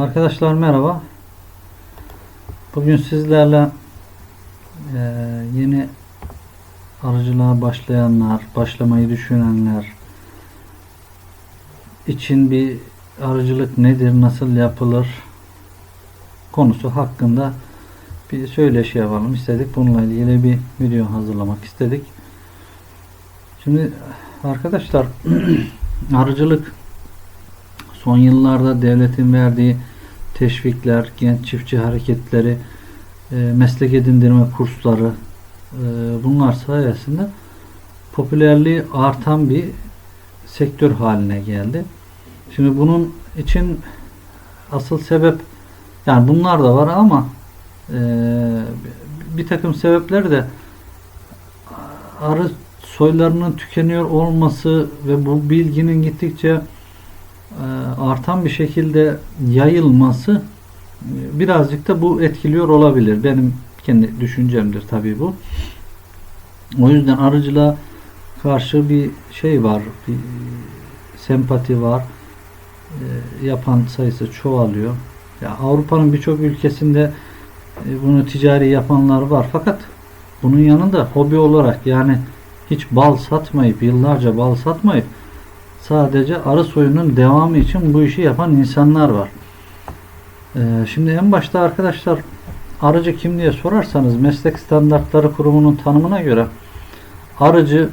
Arkadaşlar merhaba. Bugün sizlerle eee, yeni arıcılığa başlayanlar, başlamayı düşünenler için bir arıcılık nedir, nasıl yapılır konusu hakkında bir söyleşi yapalım istedik. Bununla ilgili bir video hazırlamak istedik. Şimdi arkadaşlar arıcılık son yıllarda devletin verdiği teşvikler, genç çiftçi hareketleri, e, meslek edindirme kursları e, bunlar sayesinde popülerliği artan bir sektör haline geldi. Şimdi bunun için asıl sebep yani bunlar da var ama e, bir takım sebepler de arı soylarının tükeniyor olması ve bu bilginin gittikçe artan bir şekilde yayılması e, birazcık da bu etkiliyor olabilir. Benim kendi düşüncemdir tabii bu. O yüzden arıcılığa karşı bir şey var, bir sempati var. E, yapan sayısı çoğalıyor. Ya Avrupa'nın birçok ülkesinde e, bunu ticari yapanlar var. Fakat bunun yanında hobi olarak yani hiç bal satmayıp, yıllarca bal satmayıp sadece arı soyunun devamı için bu işi yapan insanlar var. Ee, şimdi en başta arkadaşlar arıcı kim diye sorarsanız meslek standartları kurumunun tanımına göre arıcı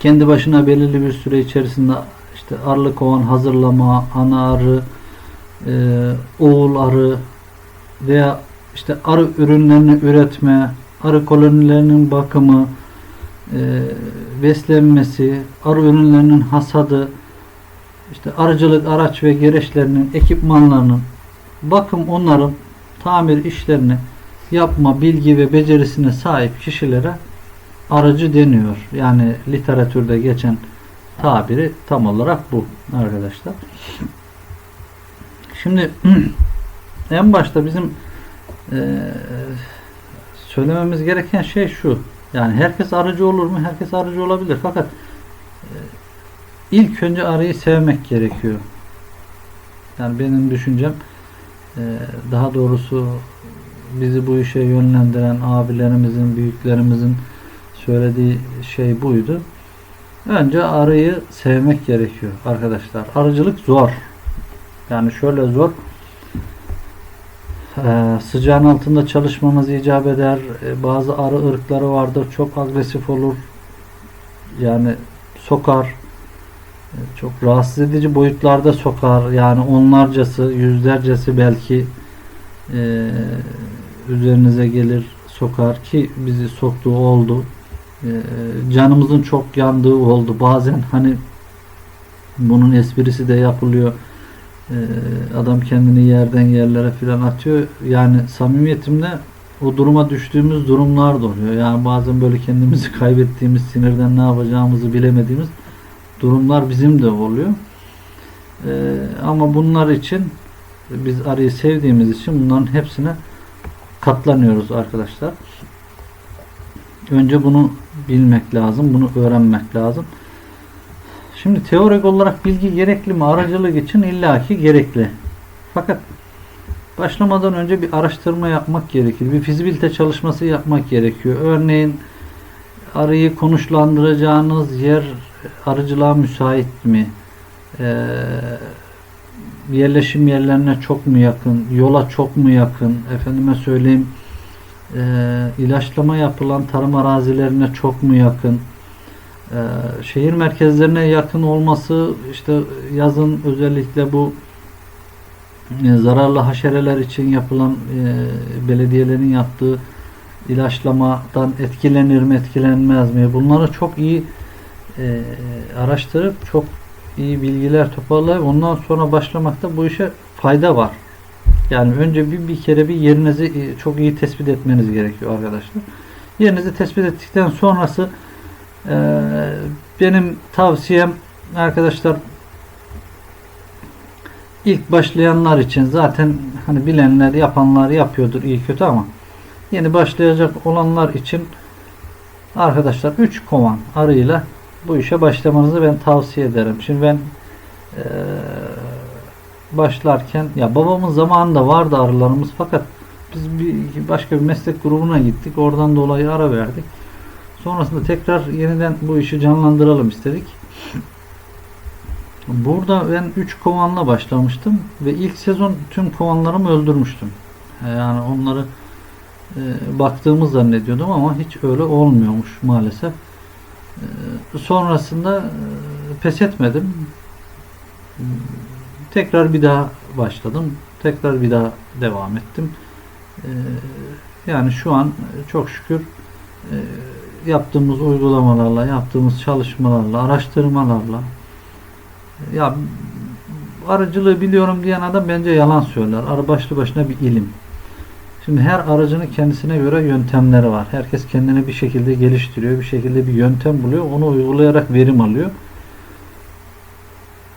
kendi başına belirli bir süre içerisinde işte arılı kovan hazırlama, ana arı, e, oğul arı veya işte arı ürünlerini üretme, arı kolonilerinin bakımı, beslenmesi, arı ürünlerinin hasadı, işte arıcılık araç ve gereçlerinin, ekipmanlarının bakım onların tamir işlerini yapma bilgi ve becerisine sahip kişilere arıcı deniyor. Yani literatürde geçen tabiri tam olarak bu arkadaşlar. Şimdi en başta bizim e, söylememiz gereken şey şu. Yani herkes arıcı olur mu? Herkes arıcı olabilir. Fakat e, ilk önce arıyı sevmek gerekiyor. Yani benim düşüncem e, daha doğrusu bizi bu işe yönlendiren abilerimizin, büyüklerimizin söylediği şey buydu. Önce arıyı sevmek gerekiyor arkadaşlar. Arıcılık zor. Yani şöyle zor. Ee, sıcağın altında çalışmamız icap eder. Ee, bazı arı ırkları vardır. Çok agresif olur. Yani sokar. Ee, çok rahatsız edici boyutlarda sokar. Yani onlarcası, yüzlercesi belki e, üzerinize gelir sokar ki bizi soktuğu oldu. Ee, canımızın çok yandığı oldu. Bazen hani bunun esprisi de yapılıyor. Ee, adam kendini yerden yerlere filan atıyor. Yani samimiyetimle o duruma düştüğümüz durumlar da oluyor. Yani bazen böyle kendimizi kaybettiğimiz, sinirden ne yapacağımızı bilemediğimiz durumlar bizim de oluyor. Ee, ama bunlar için biz arıyı sevdiğimiz için bunların hepsine katlanıyoruz arkadaşlar. Önce bunu bilmek lazım, bunu öğrenmek lazım. Şimdi teorik olarak bilgi gerekli mi? Aracılık için illaki gerekli. Fakat başlamadan önce bir araştırma yapmak gerekir. Bir fizibilite çalışması yapmak gerekiyor. Örneğin arıyı konuşlandıracağınız yer arıcılığa müsait mi? Ee, yerleşim yerlerine çok mu yakın? Yola çok mu yakın? Efendime söyleyeyim e, ilaçlama yapılan tarım arazilerine çok mu yakın? Ee, şehir merkezlerine yakın olması işte yazın özellikle bu e, zararlı haşereler için yapılan e, belediyelerin yaptığı ilaçlamadan etkilenir mi etkilenmez mi bunları çok iyi e, araştırıp çok iyi bilgiler toparlayıp ondan sonra başlamakta bu işe fayda var. Yani önce bir, bir kere bir yerinizi e, çok iyi tespit etmeniz gerekiyor arkadaşlar. Yerinizi tespit ettikten sonrası ee, benim tavsiyem arkadaşlar ilk başlayanlar için zaten hani bilenler yapanlar yapıyordur iyi kötü ama yeni başlayacak olanlar için arkadaşlar 3 kovan arıyla bu işe başlamanızı ben tavsiye ederim. Şimdi ben e, başlarken ya babamın zamanında vardı arılarımız fakat biz bir başka bir meslek grubuna gittik. Oradan dolayı ara verdik. Sonrasında tekrar yeniden bu işi canlandıralım istedik. Burada ben 3 kovanla başlamıştım ve ilk sezon tüm kovanlarımı öldürmüştüm. Yani onları e, baktığımı zannediyordum ama hiç öyle olmuyormuş maalesef. E, sonrasında e, pes etmedim. Tekrar bir daha başladım. Tekrar bir daha devam ettim. E, yani şu an çok şükür e, yaptığımız uygulamalarla, yaptığımız çalışmalarla, araştırmalarla ya arıcılığı biliyorum diyen adam bence yalan söyler. Arı başlı başına bir ilim. Şimdi her aracının kendisine göre yöntemleri var. Herkes kendini bir şekilde geliştiriyor, bir şekilde bir yöntem buluyor, onu uygulayarak verim alıyor.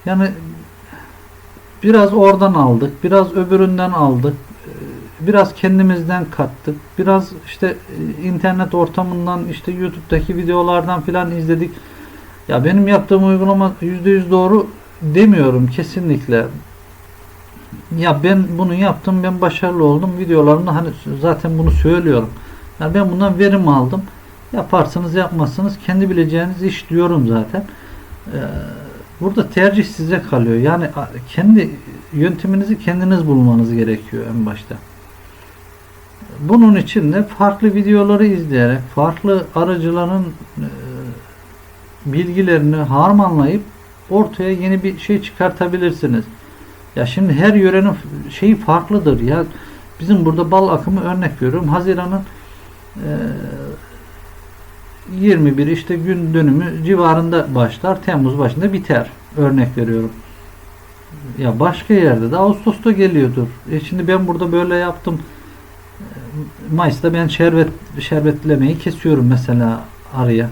Yani biraz oradan aldık, biraz öbüründen aldık, biraz kendimizden kattık, biraz işte internet ortamından, işte YouTube'daki videolardan filan izledik. Ya benim yaptığım uygulama %100 doğru demiyorum kesinlikle. Ya ben bunu yaptım, ben başarılı oldum. Videolarımda hani zaten bunu söylüyorum. Yani ben bundan verim aldım. Yaparsınız, yapmazsınız kendi bileceğiniz iş diyorum zaten. Ee, burada tercih size kalıyor. Yani kendi yönteminizi kendiniz bulmanız gerekiyor en başta. Bunun için de farklı videoları izleyerek, farklı aracıların e, bilgilerini harmanlayıp ortaya yeni bir şey çıkartabilirsiniz. Ya şimdi her yörenin şeyi farklıdır ya. Bizim burada bal akımı örnek veriyorum. Haziran'ın e, 21 işte gün dönümü civarında başlar. Temmuz başında biter. Örnek veriyorum. Ya başka yerde de Ağustos'ta geliyordur. E şimdi ben burada böyle yaptım. Mayıs'ta ben şerbet şerbetlemeyi kesiyorum mesela araya.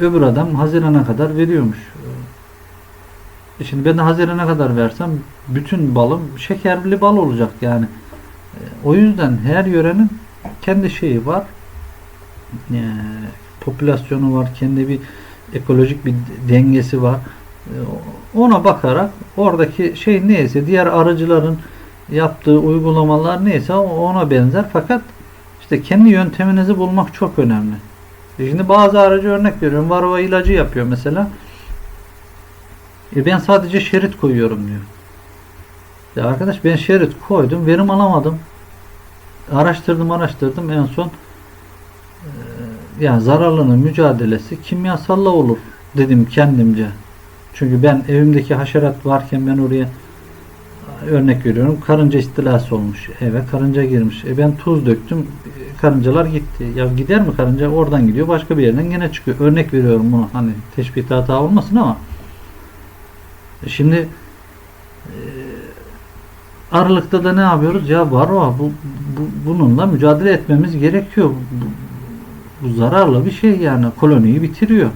Öbür adam Haziran'a kadar veriyormuş. E şimdi ben de Haziran'a kadar versem bütün balım şekerli bal olacak yani. E, o yüzden her yörenin kendi şeyi var. E, popülasyonu var. Kendi bir ekolojik bir dengesi var. Ona bakarak oradaki şey neyse diğer arıcıların yaptığı uygulamalar neyse ona benzer fakat işte kendi yönteminizi bulmak çok önemli. E şimdi bazı aracı örnek veriyorum. Varroa ilacı yapıyor mesela. E ben sadece şerit koyuyorum diyor. Ya arkadaş ben şerit koydum. Verim alamadım. Araştırdım araştırdım. En son e, yani zararlının mücadelesi kimyasalla olur dedim kendimce. Çünkü ben evimdeki haşerat varken ben oraya örnek veriyorum karınca istilası olmuş eve karınca girmiş e ben tuz döktüm karıncalar gitti ya gider mi karınca oradan gidiyor başka bir yerden gene çıkıyor örnek veriyorum bunu hani teşbihte hata olmasın ama şimdi e, Aralıkta da ne yapıyoruz? Ya var o bu, bu bununla mücadele etmemiz gerekiyor. Bu, bu zararlı bir şey yani koloniyi bitiriyor.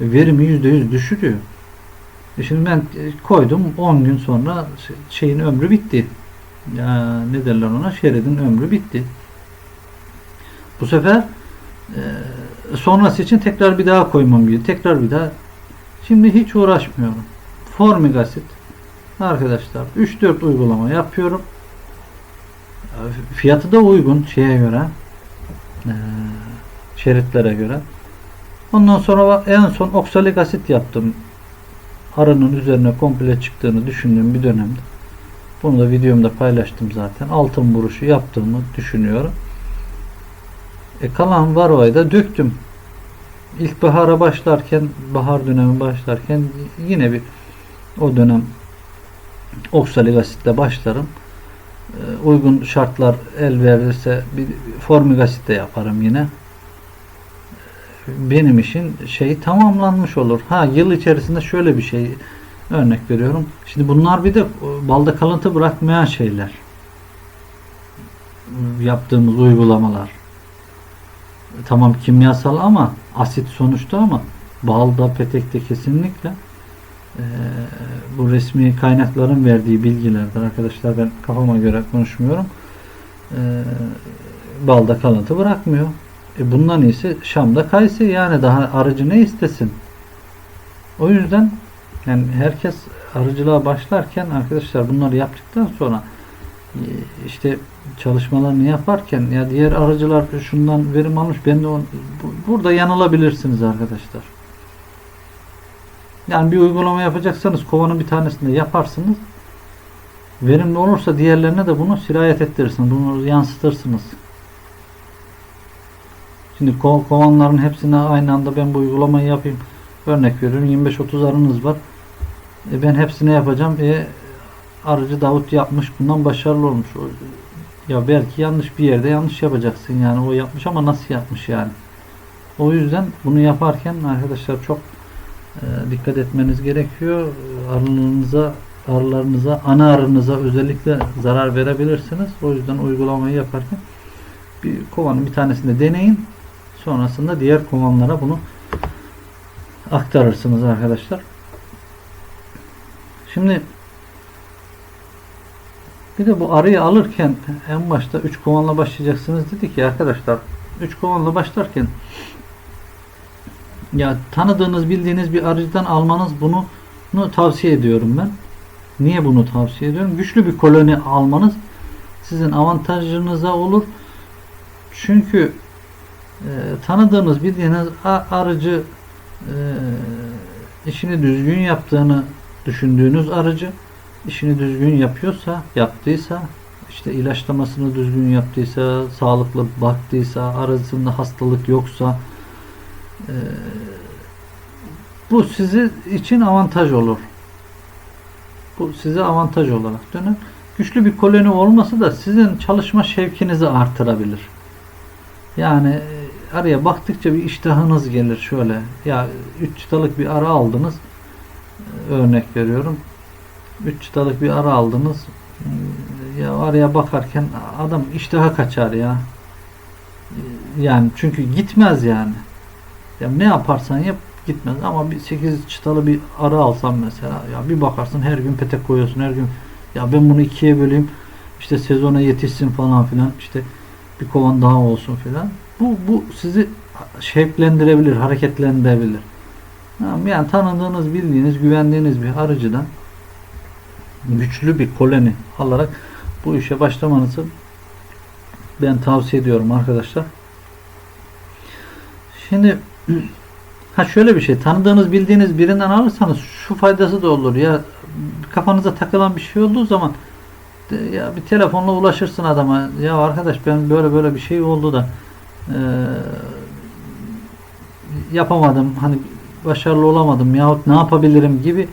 Verimi %100 düşürüyor. E şimdi ben koydum 10 gün sonra şeyin ömrü bitti. Ya ne derler ona? Şeridin ömrü bitti. Bu sefer e, sonrası için tekrar bir daha koymam gerekiyor. Tekrar bir daha. Şimdi hiç uğraşmıyorum. Formik asit. Arkadaşlar 3-4 uygulama yapıyorum. Fiyatı da uygun şeye göre. E, şeritlere göre. Ondan sonra en son oksalik asit yaptım arının üzerine komple çıktığını düşündüğüm bir dönemde. Bunu da videomda paylaştım zaten. Altın vuruşu yaptığımı düşünüyorum. E kalan varoayı da döktüm. İlkbahara başlarken, bahar dönemi başlarken yine bir o dönem oksalik asitle başlarım. E, uygun şartlar el verirse bir formik asit yaparım yine benim işin şey tamamlanmış olur. Ha yıl içerisinde şöyle bir şey örnek veriyorum. Şimdi bunlar bir de balda kalıntı bırakmayan şeyler. Yaptığımız uygulamalar. Tamam kimyasal ama asit sonuçta ama balda petekte kesinlikle e, bu resmi kaynakların verdiği bilgilerdir arkadaşlar. Ben kafama göre konuşmuyorum. E, balda kalıntı bırakmıyor. E bundan iyisi Şam'da kayısı yani daha aracı ne istesin. O yüzden Yani herkes arıcılığa başlarken arkadaşlar bunları yaptıktan sonra e, işte çalışmalarını yaparken ya diğer arıcılar şundan verim almış ben de on, bu- burada yanılabilirsiniz arkadaşlar. Yani bir uygulama yapacaksanız kovanın bir tanesinde yaparsınız. Verimli olursa diğerlerine de bunu sirayet ettirirsiniz. Bunu yansıtırsınız. Şimdi ko- kovanların hepsine aynı anda ben bu uygulamayı yapayım. Örnek veriyorum 25-30 arınız var. E ben hepsine yapacağım. E arıcı Davut yapmış. Bundan başarılı olmuş. O- Ya belki yanlış bir yerde yanlış yapacaksın. Yani o yapmış ama nasıl yapmış yani. O yüzden bunu yaparken arkadaşlar çok e, dikkat etmeniz gerekiyor. Arılarınıza arılarınıza, ana arınıza özellikle zarar verebilirsiniz. O yüzden uygulamayı yaparken bir kovanın bir tanesinde deneyin. Sonrasında diğer kovanlara bunu aktarırsınız arkadaşlar. Şimdi bir de bu arıyı alırken en başta 3 kovanla başlayacaksınız dedik ya arkadaşlar. 3 kovanla başlarken ya tanıdığınız bildiğiniz bir arıcıdan almanız bunu bunu tavsiye ediyorum ben. Niye bunu tavsiye ediyorum? Güçlü bir koloni almanız sizin avantajınıza olur. Çünkü e, tanıdığınız bildiğiniz arıcı e, işini düzgün yaptığını düşündüğünüz arıcı işini düzgün yapıyorsa, yaptıysa, işte ilaçlamasını düzgün yaptıysa, sağlıklı baktıysa, arasında hastalık yoksa e, bu sizi için avantaj olur. Bu size avantaj olarak döner. Güçlü bir koloni olması da sizin çalışma şevkinizi artırabilir. Yani araya baktıkça bir iştahınız gelir şöyle. Ya 3 çıtalık bir ara aldınız. Örnek veriyorum. 3 çıtalık bir ara aldınız. Ya araya bakarken adam iştaha kaçar ya. Yani çünkü gitmez yani. Ya ne yaparsan yap gitmez ama bir 8 çıtalı bir ara alsam mesela ya bir bakarsın her gün petek koyuyorsun her gün ya ben bunu ikiye böleyim işte sezona yetişsin falan filan işte bir kovan daha olsun filan bu bu sizi şevklendirebilir hareketlendirebilir. Yani tanıdığınız bildiğiniz güvendiğiniz bir arıcıdan güçlü bir koloni alarak bu işe başlamanızı ben tavsiye ediyorum arkadaşlar. Şimdi Ha şöyle bir şey tanıdığınız bildiğiniz birinden alırsanız şu faydası da olur. Ya kafanıza takılan bir şey olduğu zaman ya bir telefonla ulaşırsın adama. Ya arkadaş ben böyle böyle bir şey oldu da eee, yapamadım hani başarılı olamadım yahut ne yapabilirim gibi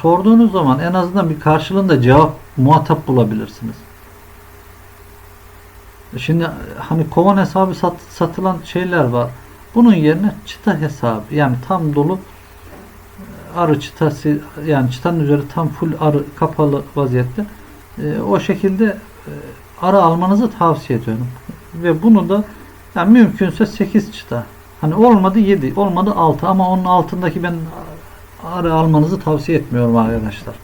sorduğunuz zaman en azından bir karşılığında cevap muhatap bulabilirsiniz. Şimdi hani kovan hesabı sat- satılan şeyler var. Bunun yerine çıta hesabı yani tam dolu arı çıtası yani çıtanın üzeri tam full arı kapalı vaziyette e, o şekilde e, arı almanızı tavsiye ediyorum. Ve bunu da yani mümkünse 8 çıta. Hani olmadı 7, olmadı 6 ama onun altındaki ben arı almanızı tavsiye etmiyorum arkadaşlar.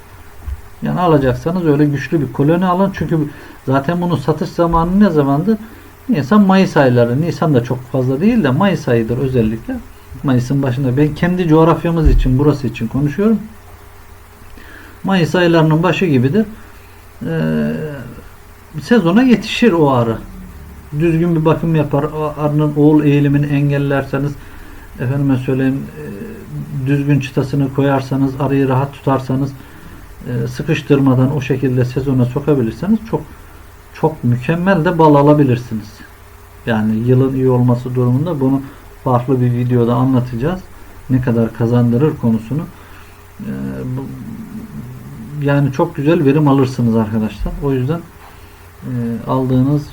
Yani alacaksanız öyle güçlü bir koloni alın. Çünkü zaten bunun satış zamanı ne zamandır? Nisan Mayıs ayları. Nisan da çok fazla değil de Mayıs ayıdır özellikle. Mayıs'ın başında. Ben kendi coğrafyamız için, burası için konuşuyorum. Mayıs aylarının başı gibidir. Ee, sezona yetişir o arı. Düzgün bir bakım yapar. Arının oğul eğilimini engellerseniz efendime söyleyeyim e, düzgün çıtasını koyarsanız arıyı rahat tutarsanız e, sıkıştırmadan o şekilde sezona sokabilirseniz çok çok mükemmel de bal alabilirsiniz. Yani yılın iyi olması durumunda bunu farklı bir videoda anlatacağız. Ne kadar kazandırır konusunu. Bu- yani çok güzel verim alırsınız arkadaşlar. O yüzden e, aldığınız e,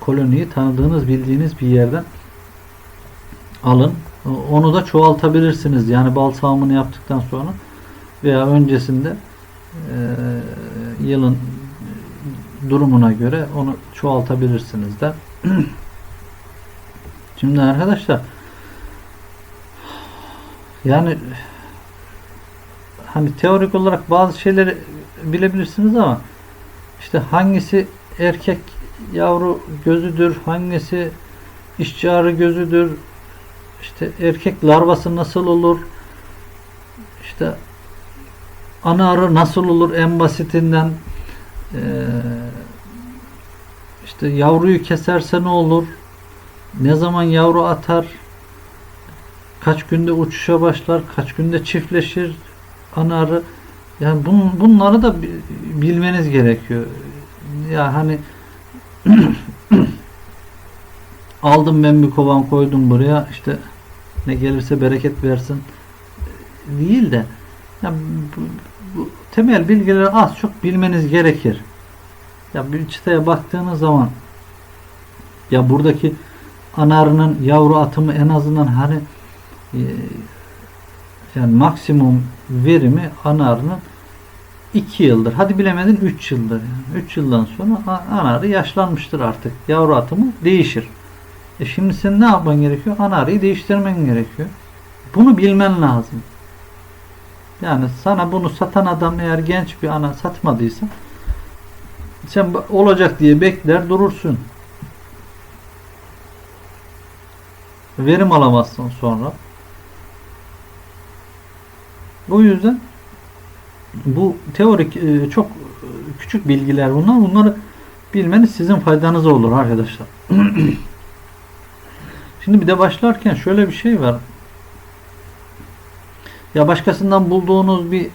koloniyi tanıdığınız bildiğiniz bir yerden alın. O- Onu da çoğaltabilirsiniz. Yani bal sağımını yaptıktan sonra veya öncesinde e, yılın durumuna göre onu çoğaltabilirsiniz de. Şimdi arkadaşlar yani hani teorik olarak bazı şeyleri bilebilirsiniz ama işte hangisi erkek yavru gözüdür, hangisi işçi arı gözüdür, işte erkek larvası nasıl olur, işte ana arı nasıl olur en basitinden eee, işte yavruyu keserse ne olur ne zaman yavru atar kaç günde uçuşa başlar kaç günde çiftleşir ana arı. Yani bun, bunları da bi- bilmeniz gerekiyor ya hani aldım ben bir kovan koydum buraya işte ne gelirse bereket versin değil de ya bu, bu temel bilgileri az çok bilmeniz gerekir. Ya bir çıtaya baktığınız zaman ya buradaki ana arının yavru atımı en azından hani e, yani maksimum verimi ana arının 2 yıldır. Hadi bilemedin 3 yıldır. Yani 3 yıldan sonra ana arı yaşlanmıştır artık. Yavru atımı değişir. E şimdi sen ne yapman gerekiyor? Ana arıyı değiştirmen gerekiyor. Bunu bilmen lazım. Yani sana bunu satan adam eğer genç bir ana satmadıysa sen olacak diye bekler durursun. Verim alamazsın sonra. Bu yüzden bu teorik e, çok e, küçük bilgiler bunlar. Bunları bilmeniz sizin faydanıza olur arkadaşlar. Şimdi bir de başlarken şöyle bir şey var. Ya başkasından bulduğunuz bir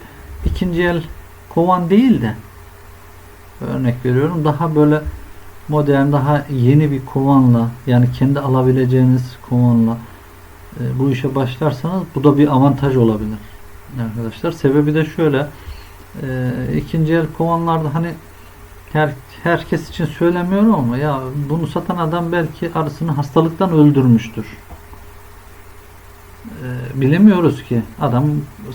ikinci el kovan değil de örnek veriyorum daha böyle modern daha yeni bir kovanla yani kendi alabileceğiniz kovanla e, bu işe başlarsanız bu da bir avantaj olabilir arkadaşlar. Sebebi de şöyle e, ikinci el kovanlarda hani her, herkes için söylemiyorum ama ya bunu satan adam belki arısını hastalıktan öldürmüştür. E, bilemiyoruz ki adam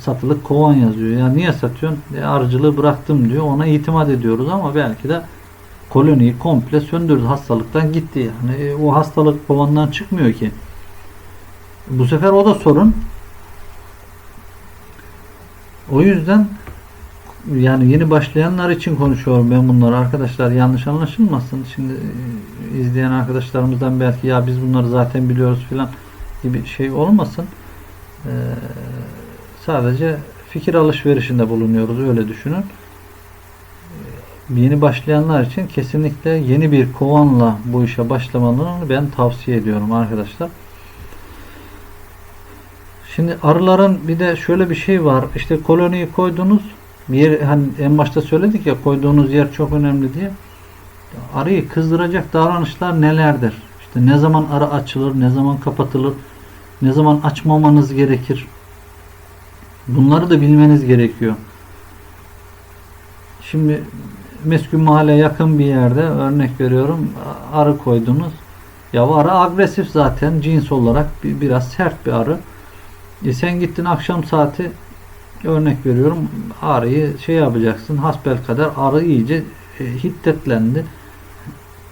satılık kovan yazıyor. Ya niye satıyorsun? E, arıcılığı bıraktım diyor. Ona itimat ediyoruz ama belki de koloniyi komple söndürdü. Hastalıktan gitti yani. E, o hastalık kovandan çıkmıyor ki. Bu sefer o da sorun. O yüzden yani yeni başlayanlar için konuşuyorum ben bunları arkadaşlar yanlış anlaşılmasın. Şimdi e, izleyen arkadaşlarımızdan belki ya biz bunları zaten biliyoruz filan gibi şey olmasın. Ee, sadece fikir alışverişinde bulunuyoruz öyle düşünün. Ee, Yeni başlayanlar için kesinlikle yeni bir kovanla bu işe başlamalarını ben tavsiye ediyorum arkadaşlar. Şimdi arıların bir de şöyle bir şey var. İşte koloniyi koydunuz. Yer, hani en başta söyledik ya koyduğunuz yer çok önemli diye. Arıyı kızdıracak davranışlar nelerdir? İşte ne zaman arı açılır, ne zaman kapatılır, ne zaman açmamanız gerekir. Bunları da bilmeniz gerekiyor. Şimdi meskun mahalle yakın bir yerde örnek veriyorum arı koydunuz. Ya bu arı agresif zaten cins olarak bir, biraz sert bir arı. E sen gittin akşam saati örnek veriyorum arıyı şey yapacaksın hasbel kadar arı iyice e, hiddetlendi.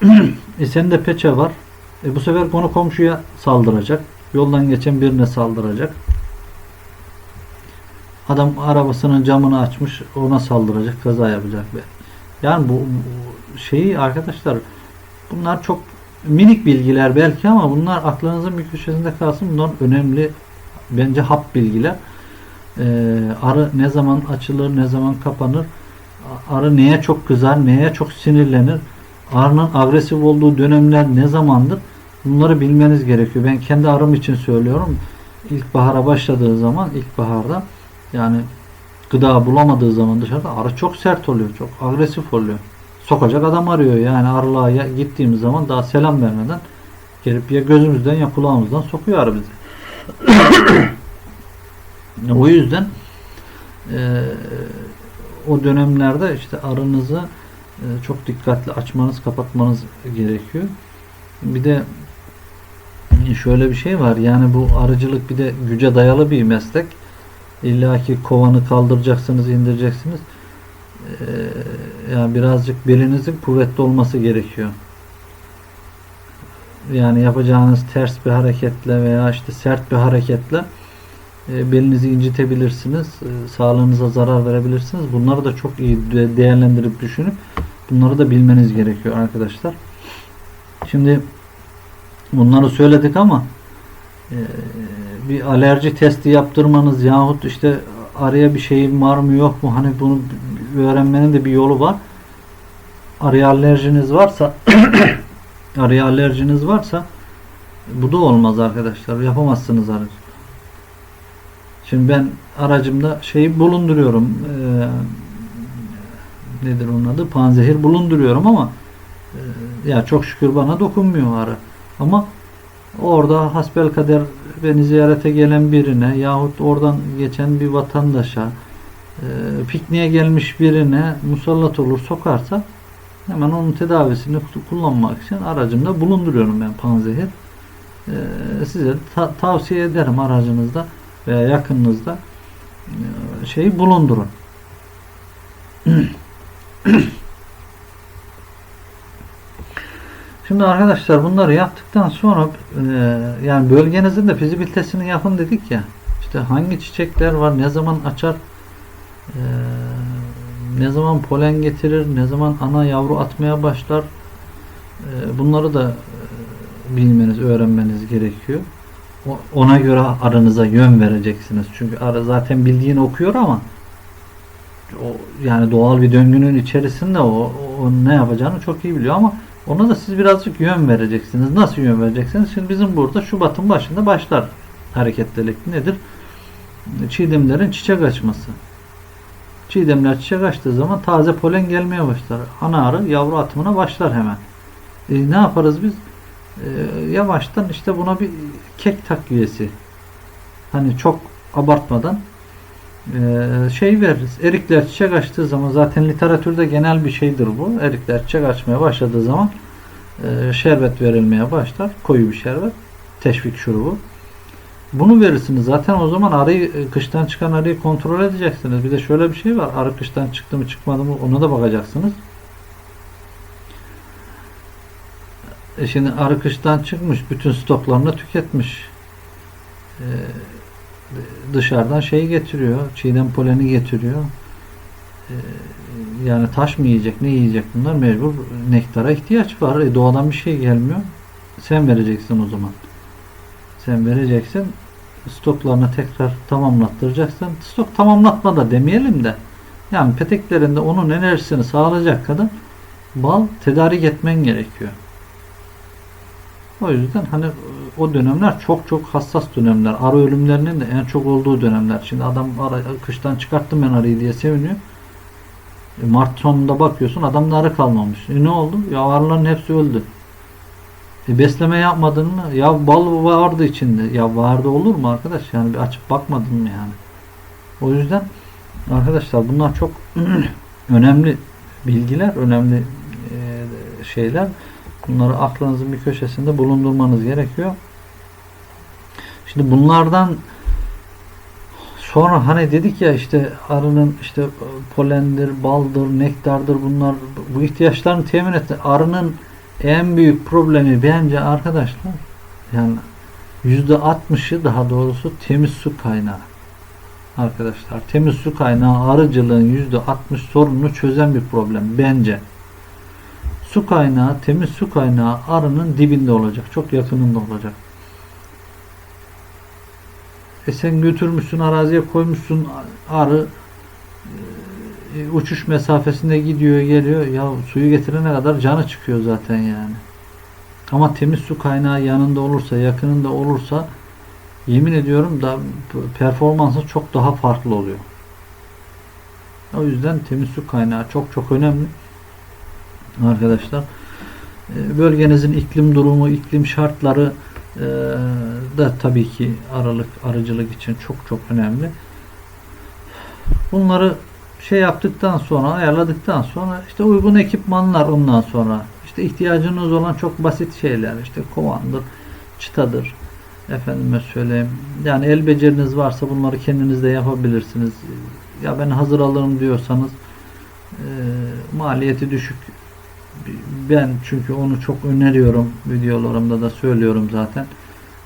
e sende peçe var. E bu sefer konu komşuya saldıracak. Yoldan geçen birine saldıracak. Adam arabasının camını açmış ona saldıracak kaza yapacak. Yani bu, bu şeyi arkadaşlar bunlar çok minik bilgiler belki ama bunlar aklınızın bir köşesinde kalsın. Bunlar önemli bence hap bilgiler. Ee, arı ne zaman açılır, ne zaman kapanır? Arı neye çok kızar, neye çok sinirlenir? Arının agresif olduğu dönemler ne zamandır? Bunları bilmeniz gerekiyor. Ben kendi arım için söylüyorum. İlkbahara başladığı zaman, ilkbaharda yani gıda bulamadığı zaman dışarıda arı çok sert oluyor, çok agresif oluyor. Sokacak adam arıyor yani arılığa gittiğimiz zaman daha selam vermeden gelip ya gözümüzden ya kulağımızdan sokuyor arı bizi. o yüzden eee, o dönemlerde işte arınızı eee, çok dikkatli açmanız kapatmanız gerekiyor. Bir de şöyle bir şey var yani bu arıcılık bir de güce dayalı bir meslek. İlla ki kovanı kaldıracaksınız, indireceksiniz. Eee, yani birazcık belinizin kuvvetli olması gerekiyor. Yani yapacağınız ters bir hareketle veya işte sert bir hareketle e, belinizi incitebilirsiniz. e, Sağlığınıza zarar verebilirsiniz. Bunları da çok iyi de- değerlendirip düşünüp bunları da bilmeniz gerekiyor arkadaşlar. Şimdi bunları söyledik ama e, bir alerji testi yaptırmanız yahut işte araya bir şeyim var mı yok mu? Hani bunu öğrenmenin de bir yolu var. Araya alerjiniz varsa araya alerjiniz varsa bu da olmaz arkadaşlar. Yapamazsınız aracı. Şimdi ben aracımda şeyi bulunduruyorum. Ee, nedir onun adı? Panzehir bulunduruyorum ama e, ya çok şükür bana dokunmuyor arı. Ama orada hasbelkader beni ziyarete gelen birine yahut oradan geçen bir vatandaşa e, pikniğe gelmiş birine musallat olur sokarsa hemen onun tedavisini kullanmak için aracımda bulunduruyorum ben panzehir. E, size ta- tavsiye ederim aracınızda veya yakınınızda e, şeyi bulundurun. Şimdi arkadaşlar bunları yaptıktan sonra e, yani bölgenizin de fizibilitesini yapın dedik ya. İşte hangi çiçekler var, ne zaman açar, e, ne zaman polen getirir, ne zaman ana yavru atmaya başlar. E, bunları da e, bilmeniz, öğrenmeniz gerekiyor. Ona göre arınıza yön vereceksiniz. Çünkü arı zaten bildiğini okuyor ama o yani doğal bir döngünün içerisinde o, o ne yapacağını çok iyi biliyor ama ona da siz birazcık yön vereceksiniz. Nasıl yön vereceksiniz? Şimdi bizim burada Şubat'ın başında başlar hareketlilik. Nedir? Çiğdemlerin çiçek açması. Çiğdemler çiçek açtığı zaman taze polen gelmeye başlar. Ana arı yavru atımına başlar hemen. E, ne yaparız biz? E, yavaştan işte buna bir kek takviyesi. Hani çok abartmadan e, şey veririz. Erikler çiçek açtığı zaman zaten literatürde genel bir şeydir bu. Erikler çiçek açmaya başladığı zaman e, şerbet verilmeye başlar. Koyu bir şerbet. Teşvik şurubu. Bunu verirsiniz. Zaten o zaman arıyı e, kıştan çıkan arıyı kontrol edeceksiniz. Bir de şöyle bir şey var. Arı kıştan çıktı mı çıkmadı mı ona da bakacaksınız. E şimdi arı kıştan çıkmış. Bütün stoklarını tüketmiş. E, dışarıdan şey getiriyor. Çiğdem poleni getiriyor. E, yani taş mı yiyecek, ne yiyecek bunlar mecbur nektara ihtiyaç var. E, doğadan bir şey gelmiyor. Sen vereceksin o zaman. Sen vereceksin. Stoklarını tekrar tamamlattıracaksın. Stok tamamlatma da demeyelim de yani peteklerinde onun enerjisini sağlayacak kadar bal tedarik etmen gerekiyor. O yüzden hani o dönemler çok çok hassas dönemler. Arı ölümlerinin de en çok olduğu dönemler. Şimdi adam arı, kıştan çıkarttım ben arıyı diye seviniyor. E, Mart sonunda bakıyorsun adamda arı kalmamış. E ne oldu? Ya arıların hepsi öldü. E besleme yapmadın mı? Ya bal vardı içinde. Ya vardı olur mu arkadaş? Yani bir açıp bakmadın mı yani? O yüzden arkadaşlar bunlar çok önemli bilgiler, önemli e, şeyler. Bunları aklınızın bir köşesinde bulundurmanız gerekiyor. Şimdi bunlardan sonra hani dedik ya işte arının işte polendir, baldır, nektardır bunlar bu ihtiyaçlarını temin etti. Arının en büyük problemi bence arkadaşlar yani yüzde 60'ı daha doğrusu temiz su kaynağı. Arkadaşlar temiz su kaynağı arıcılığın yüzde 60 sorununu çözen bir problem bence. Su kaynağı, temiz su kaynağı arının dibinde olacak. Çok yakınında olacak. E sen götürmüşsün araziye koymuşsun arı uçuş mesafesinde gidiyor geliyor. Ya suyu getirene kadar canı çıkıyor zaten yani. Ama temiz su kaynağı yanında olursa, yakınında olursa yemin ediyorum da performansı çok daha farklı oluyor. O yüzden temiz su kaynağı çok çok önemli arkadaşlar. E, bölgenizin iklim durumu, iklim şartları e, da tabii ki aralık, arıcılık için çok çok önemli. Bunları şey yaptıktan sonra, ayarladıktan sonra işte uygun ekipmanlar ondan sonra. İşte ihtiyacınız olan çok basit şeyler işte kovandır, çıtadır efendime söyleyeyim. Yani el beceriniz varsa bunları kendiniz de yapabilirsiniz. Ya ben hazır alırım diyorsanız e, maliyeti düşük. Ben çünkü onu çok öneriyorum. Videolarımda da söylüyorum zaten.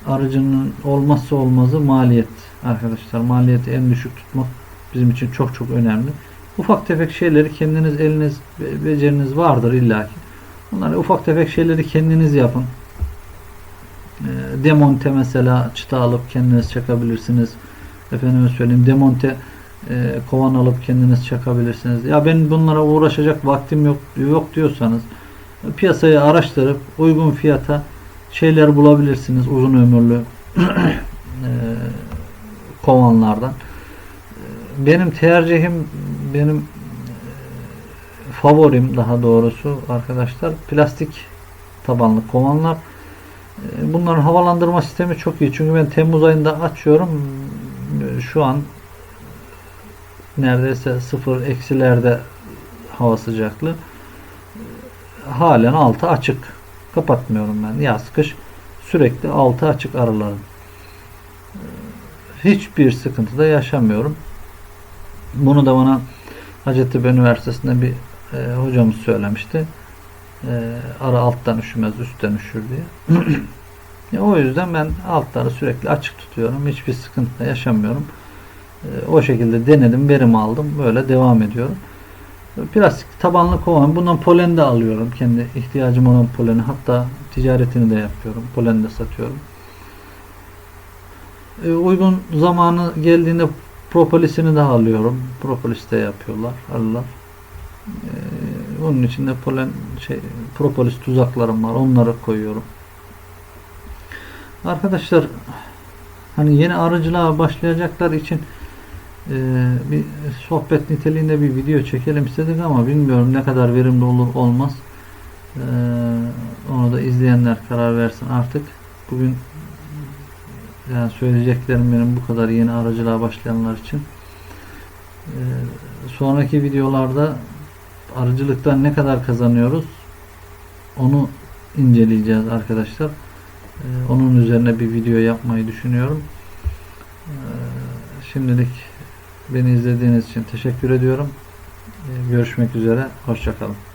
Arıcının olmazsa olmazı maliyet arkadaşlar. Maliyeti en düşük tutmak bizim için çok çok önemli ufak tefek şeyleri kendiniz eliniz beceriniz vardır illaki bunları ufak tefek şeyleri kendiniz yapın demonte mesela çıta alıp kendiniz çakabilirsiniz efendime söyleyeyim demonte e, kovan alıp kendiniz çakabilirsiniz. Ya ben bunlara uğraşacak vaktim yok yok diyorsanız piyasayı araştırıp uygun fiyata şeyler bulabilirsiniz uzun ömürlü e, kovanlardan. Benim tercihim benim e, favorim daha doğrusu arkadaşlar plastik tabanlı kovanlar. E, Bunların havalandırma sistemi çok iyi. Çünkü ben Temmuz ayında açıyorum. E, Şu an neredeyse sıfır eksilerde hava sıcaklığı. Halen altı açık. Kapatmıyorum ben. Yaz kış sürekli altı açık aralarım. Hiçbir sıkıntı da yaşamıyorum. Bunu da bana Hacettepe Üniversitesi'nde bir e, hocamız söylemişti. E, ara alttan üşümez, üstten üşür diye. Ya o yüzden ben altları sürekli açık tutuyorum. Hiçbir sıkıntı yaşamıyorum. E, o şekilde denedim, verim aldım. Böyle devam ediyorum. Plastik tabanlı kovan. Bundan polen de alıyorum. Kendi ihtiyacım olan poleni. Hatta ticaretini de yapıyorum. Polen de satıyorum. E, uygun zamanı geldiğinde propolisini de alıyorum. Propolis de yapıyorlar. Alırlar. E, onun içinde polen şey propolis tuzaklarım var. Onları koyuyorum. Arkadaşlar hani yeni arıcılığa başlayacaklar için e, bir sohbet niteliğinde bir video çekelim istedik ama bilmiyorum ne kadar verimli olur olmaz. E, onu da izleyenler karar versin artık. Bugün yani söyleyeceklerim benim bu kadar yeni aracılığa başlayanlar için. E, sonraki videolarda arıcılıktan ne kadar kazanıyoruz onu inceleyeceğiz arkadaşlar. Ee, Onun üzerine bir video yapmayı düşünüyorum. Ee, Şimdilik beni izlediğiniz için teşekkür ediyorum. Ee, Görüşmek üzere. Hoşçakalın.